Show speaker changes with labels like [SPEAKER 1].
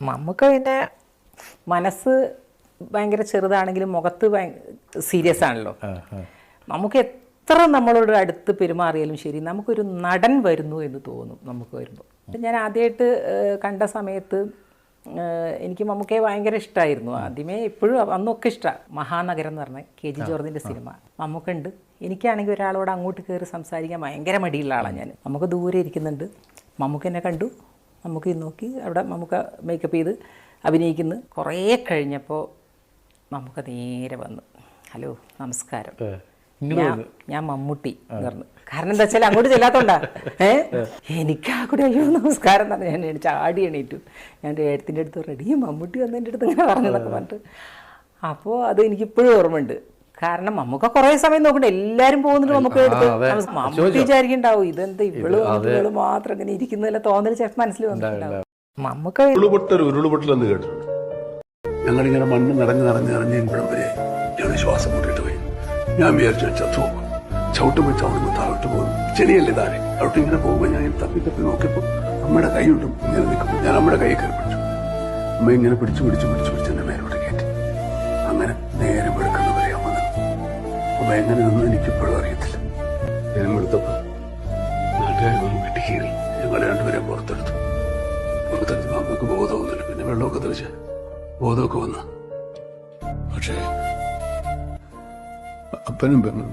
[SPEAKER 1] നമുക്ക് പിന്നെ മനസ്സ് ഭയങ്കര ചെറുതാണെങ്കിലും മുഖത്ത് സീരിയസ് ആണല്ലോ. നമുക്ക് എത്ര നമ്മളോട് അടുത്ത് പെരുമാറിയാലും ശരി നമുക്കൊരു നടൻ വരുന്നു എന്ന് തോന്നും നമുക്ക് വരുമ്പോൾ ഞാൻ ആദ്യമായിട്ട് കണ്ട സമയത്ത് എനിക്ക് മമ്മൂക്കയെ ഭയങ്കര ഇഷ്ടമായിരുന്നു ആദ്യമേ ഇപ്പോഴും അന്നൊക്കെ ഇഷ്ടമാണ് മഹാനഗരം എന്ന് പറഞ്ഞ കെ ജി ജോർജിന്റെ സിനിമ. മമ്മൂക്കുണ്ട്. എനിക്കാണെങ്കിൽ ഒരാളോട് അങ്ങോട്ട് കയറി സംസാരിക്കാൻ ഭയങ്കര മടിയുള്ള ആളാണ് ഞാൻ നമുക്ക് ദൂരെ ഇരിക്കുന്നുണ്ട്. മമ്മൂക്ക എന്നെ കണ്ടു. നമുക്ക് നോക്കി അവിടെ നമുക്ക് മേക്കപ്പ് ചെയ്ത് അഭിനയിക്കുന്ന. കുറേ കഴിഞ്ഞപ്പോൾ നമുക്ക് നേരെ വന്നു. ഹലോ നമസ്കാരം. ഞാൻ ഞാൻ മമ്മൂട്ടി എന്ന് പറഞ്ഞു. കാരണം എന്താ വെച്ചാൽ അങ്ങോട്ട് ചെല്ലാത്തോണ്ടാ. ഏ? എനിക്ക് ആ കൂടെ അയ്യോ നമസ്കാരം എന്ന് പറഞ്ഞു ഞാൻ എണീറ്റ് ആടി എണീറ്റു. ഞാൻ ഏഴത്തിന്റെ അടുത്ത് പറഞ്ഞു "എടീ, മമ്മൂട്ടി വന്ന് എന്റെ അടുത്ത് ഇങ്ങനെ പറഞ്ഞതൊക്കെ പറഞ്ഞിട്ട്. അപ്പോൾ അത് എനിക്കിപ്പോഴും ഓർമ്മയുണ്ട്. കാരണം നമുക്ക് കുറെ സമയം നോക്കണ്ട? എല്ലാരും പോകുന്നുണ്ട് നമുക്ക് എടുത്ത്. മമ്മൂട്ടി വിചാരിക്കണ്ടാവും? ഇതെന്ത് ഇവൾ ഇവൾ മാത്രം ഇങ്ങനെ ഇരിക്കുന്നതല്ല? തോന്നൽ ചേട്ടൻ മനസ്സിൽ വന്നിട്ടുണ്ടാവും. നമുക്ക്
[SPEAKER 2] ഉരുളുപൊട്ടൽ ഉരുളുപൊട്ടൽ എന്ന് കേട്ടിട്ടുണ്ട്. ഞങ്ങളിങ്ങനെ മണ്ണ് നിറഞ്ഞ് നിറഞ്ഞ് നിറഞ്ഞ് ഇവിടം വരെ ഞാൻ ശ്വാസം മുട്ടിട്ട് പോയി. ഞാൻ വിചാരിച്ചു ചത്തു ചവിട്ടുമ്പോൾ ചവിടുമ്പോൾ താഴോട്ട് പോകും. ചെടിയല്ലേ താഴെ അവിടെ ഇങ്ങനെ പോകുമ്പോൾ ഞാൻ തപ്പി തപ്പി നോക്കിയപ്പോൾ അമ്മയുടെ കൈ കിട്ടും ഇങ്ങനെ നിൽക്കുമ്പോൾ ഞാൻ അമ്മയുടെ കൈ കയറി പിടിച്ചു. അമ്മ ഇങ്ങനെ പിടിച്ചു പിടിച്ചു പിടിച്ചു പിടിച്ച് എന്നെ മേലോട്ട് അമ്മ എങ്ങനെ നിന്നു എനിക്കിപ്പോഴും അറിയത്തില്ല. ഞാൻ എടുത്തപ്പോൾ നാട്ടുകാർ വന്ന് വെട്ടിക്കീറി ഞങ്ങൾ രണ്ടുപേരെ പുറത്തെടുത്തു. പുറത്തെടുത്ത് നമുക്ക് ബോധമൊന്നുമില്ല. പിന്നെ വെള്ളമൊക്കെ തെളിച്ച് ബോധമൊക്കെ വന്നു. പക്ഷേ അപ്പനും പെങ്ങളും